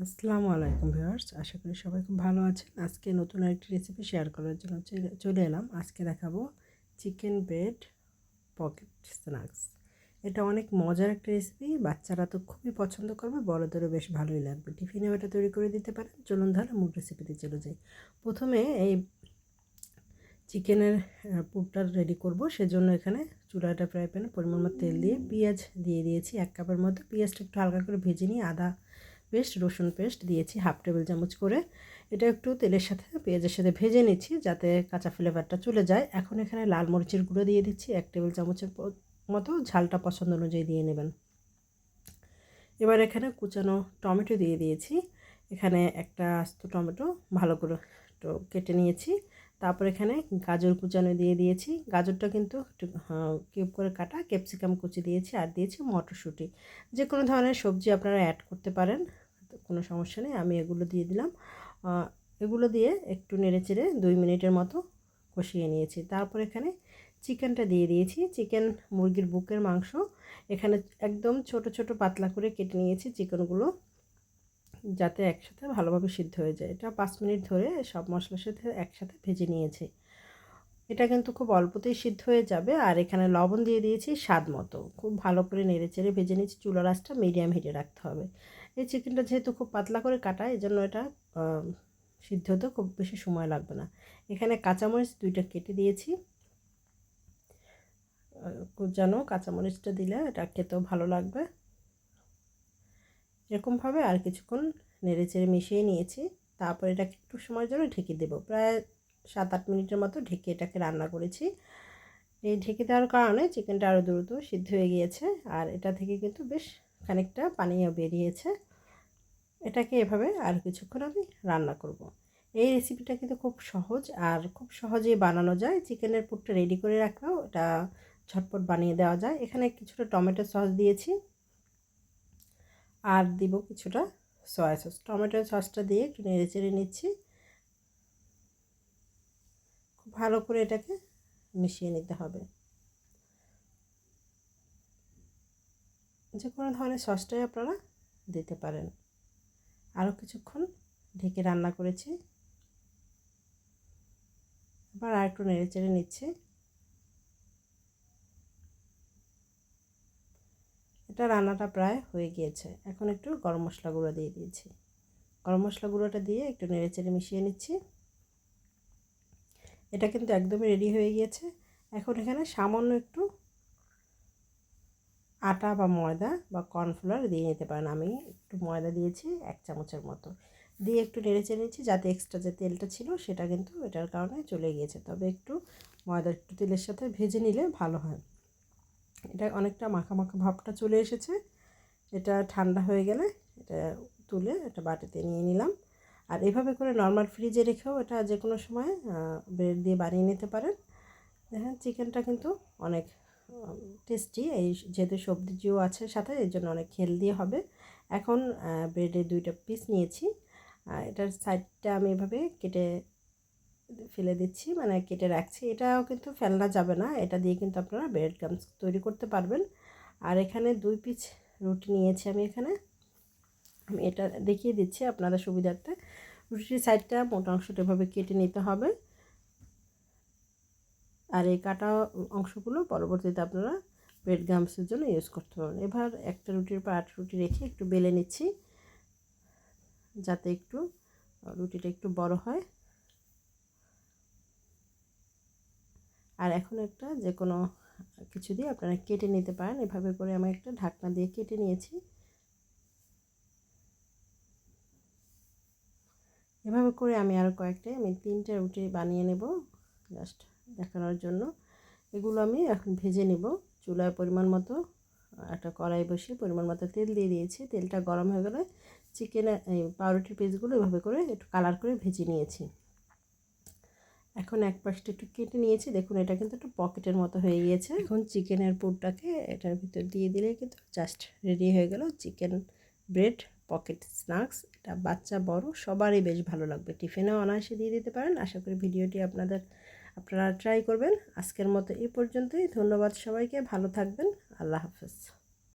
আসসালামু আলাইকুম ভিউয়ার্স, আশা করি সবাই খুব ভালো আছেন। আজকে নতুন একটি রেসিপি শেয়ার করার জন্য চলে- এলাম। আজকে দেখাবো চিকেন ব্রেড পকেট স্ন্যাক্স এটা অনেক মজার একটা রেসিপি বাচ্চারা তো খুবই পছন্দ করবে, বড়দেরও বেশ ভালোই লাগবে। টিফিনেও এটা তৈরি করে দিতে পারেন। চলুন তাহলে মূল রেসিপিতে চলে যাই। প্রথমে এই চিকেনের পুরটা রেডি করব। সেজন্য এখানে চুলাটা ফ্রাই প্যানে পরিমাণ তেল দিয়ে, পেঁয়াজ দিয়ে দিয়েছি এক কাপের মতো। পেঁয়াজটা একটু হালকা করে ভেজে নিয়ে আদা পেস্ট, রসুন পেস্ট দিয়েছি, হাফ টেবিল চামচ করে। এটা একটু তেলের সাথে, পেঁয়াজের সাথে ভেজে নিচ্ছি যাতে কাঁচা ফ্লেভারটা চলে যায়। এখন এখানে লাল মরিচের গুঁড়ো দিয়ে দিচ্ছি, এক টেবিল চামচের মতো। ঝালটা পছন্দ অনুযায়ী দিয়ে নেবেন। এবার এখানে কুচানো টমেটো দিয়ে দিয়েছি। এখানে একটা আস্ত টমেটো ভালো করে কেটে নিয়েছি। তারপর এখানে গাজর কুচানো দিয়ে দিয়েছি। গাজরটা কিন্তু একটু কিউব করে কাটা। ক্যাপসিকাম কুচি দিয়েছি আর দিয়েছি মটরশুঁটি। যে কোনো ধরনের সবজি আপনারা অ্যাড করতে পারেন। কোনো সমস্যা নেই, আমি এগুলো দিয়ে দিলাম। এগুলো দিয়ে একটু নেড়ে চেড়ে দুই মিনিটের মতো কষিয়ে নিয়েছি। তারপর এখানে চিকেনটা দিয়ে দিয়েছি। চিকেন মুরগির বুকের মাংস, এখানে একদম ছোট ছোট পাতলা করে কেটে নিয়েছি চিকেনগুলো, যাতে একসাথে ভালোভাবে সিদ্ধ হয়ে যায়। এটা পাঁচ মিনিট ধরে সব মশলার সাথে একসাথে ভেজে নিয়েছি। এটা কিন্তু খুব অল্পতেই সিদ্ধ হয়ে যাবে। আর এখানে লবণ দিয়ে দিয়েছি স্বাদ মতো। খুব ভালো করে নেড়ে চেড়ে ভেজে নিয়েছি। চুলা রাসটা মিডিয়াম হিটে রাখতে হবে। এই চিকেনটা যেহেতু খুব পাতলা করে কাটা এই জন্য এটা সিদ্ধ হতে খুব বেশি সময় লাগবে না। এখানে কাঁচামরিচ দুইটা কেটে দিয়েছি। যেন কাঁচামরিচটা দিলে এটা খেতেও ভালো লাগবে। এরকমভাবে আর কিছুক্ষণ নেড়ে চেড়ে মিশিয়ে নিয়েছি। তারপর এটাকে একটু সময়ের জন্য ঢেকে দেবো। প্রায় সাত আট মিনিটের মতো ঢেকে এটাকে রান্না করেছি। এই ঢেকে দেওয়ার কারণে চিকেনটা আরও দ্রুত সিদ্ধ হয়ে গিয়েছে। আর এটা থেকে কিন্তু বেশ খানিকটা পানিও বেরিয়েছে। এটাকে এভাবে আর কিছুক্ষণ আমি রান্না করব। এই রেসিপিটা কিন্তু খুব সহজ আর খুব সহজেই বানানো যায়। চিকেনের পুরটা রেডি করে রাখলেও এটা ঝটপট বানিয়ে দেওয়া যায়। এখানে কিছুটা টমেটো সস দিয়েছি আর দিব কিছুটা সয়া সস টমেটো সসটা দিয়ে একটু নেড়ে চেড়ে নিচ্ছি। খুব ভালো করে এটাকে মিশিয়ে নিতে হবে। যে কোনো ধরনের সসটাই আপনারা দিতে পারেন। আরও কিছুক্ষণ ঢেকে রান্না করেছি। আবার আর একটু নেড়ে চেড়ে নিচ্ছি। এটা রান্নাটা প্রায় হয়ে গিয়েছে। এখন একটু গরম মশলা গুঁড়ো দিয়ে দিয়েছি। গরম মশলা গুঁড়োটা দিয়ে একটু নেড়ে চেড়ে মিশিয়ে নিচ্ছি। এটা কিন্তু একদমই রেডি হয়ে গিয়েছে। এখন এখানে সামান্য একটু আটা বা ময়দা বা কর্নফ্লাওয়ার দিয়ে নিতে পারেন। আমি একটু ময়দা দিয়েছি এক চামচের মতো। দিয়ে একটু নেড়ে চেড়ে নিচ্ছি যাতে এক্সট্রা যে তেলটা ছিল সেটা কিন্তু এটার কারণে চলে গিয়েছে। তবে একটু ময়দা, একটু তেলের সাথে ভেজে নিলে ভালো হয়। এটা অনেকটা মাখা মাখা ভাবটা চলে এসেছে। এটা ঠান্ডা হয়ে গেলে এটা তুলে একটা বাটিতে নিয়ে নিলাম। আর এভাবে করে নর্মাল ফ্রিজে রেখেও এটা যে কোনো সময় ব্রেড দিয়ে বানিয়ে নিতে পারেন। দেখেন চিকেনটা কিন্তু অনেক টেস্টি, এই যেহেতু সবজিও আছে সাথে, এর জন্য অনেক হেলদি হবে। এখন ব্রেডের দুইটা পিস নিয়েছি। এটার সাইডটা আমি এভাবে কেটে ফেলে দিচ্ছি মানে কেটে রাখছি। এটাও কিন্তু ফেলনা যাবে না, এটা দিয়ে কিন্তু আপনারা ব্রেড গামস তৈরি করতে পারবেন। আর এখানে দুই পিস রুটি নিয়েছি আমি এখানে। আমি এটা দেখিয়ে দিচ্ছি আপনাদের সুবিধার্থে। রুটির সাইডটা মোটা অংশটা এভাবে কেটে নিতে হবে। আর এই কাটা অংশগুলো পরবর্তীতে আপনারা ব্রেড গামসের জন্য ইউজ করতে পারবেন এবার একটা রুটির পর আট রুটি রেখে একটু বেলে নিচ্ছি, যাতে একটু রুটিটা একটু বড় হয়। আর এখন একটা যে কোনো কিছু দিয়ে আপনারা কেটে নিতে পারেন। এভাবে করে আমি একটা ঢাকনা দিয়ে কেটে নিয়েছি। এভাবে করে আমি আরও কয়েকটাই আমি তিনটে রুটি বানিয়ে নেব জাস্ট দেখানোর জন্য। এগুলো আমি এখন ভেজে নেব। চুলায় পরিমাণ মতো, একটা কড়াই বসিয়ে পরিমাণ মতো তেল দিয়ে দিয়েছি। তেলটা গরম হয়ে গেলে চিকেনের এই পাউরুটির পিসগুলো এভাবে করে একটু কালার করে ভেজে নিয়েছি। এখন এক পাশটা একটু কেটে নিয়েছি। দেখুন, এটা কিন্তু একটু পকেটের মতো হয়ে গিয়েছে। এখন চিকেনের পুরটাকে এটার ভিতর দিয়ে দিলে কিন্তু জাস্ট রেডি হয়ে গেল চিকেন ব্রেড পকেট স্ন্যাক্স এটা বাচ্চা, বড়, সবারই বেশ ভালো লাগবে। টিফিনেও অনায়াসে দিয়ে দিতে পারেন। আশা করি ভিডিওটি আপনাদের আপনারা ট্রাই করবেন। আজকের মতো এই পর্যন্তই। ধন্যবাদ সবাইকে। ভালো থাকবেন। আল্লাহ হাফেজ।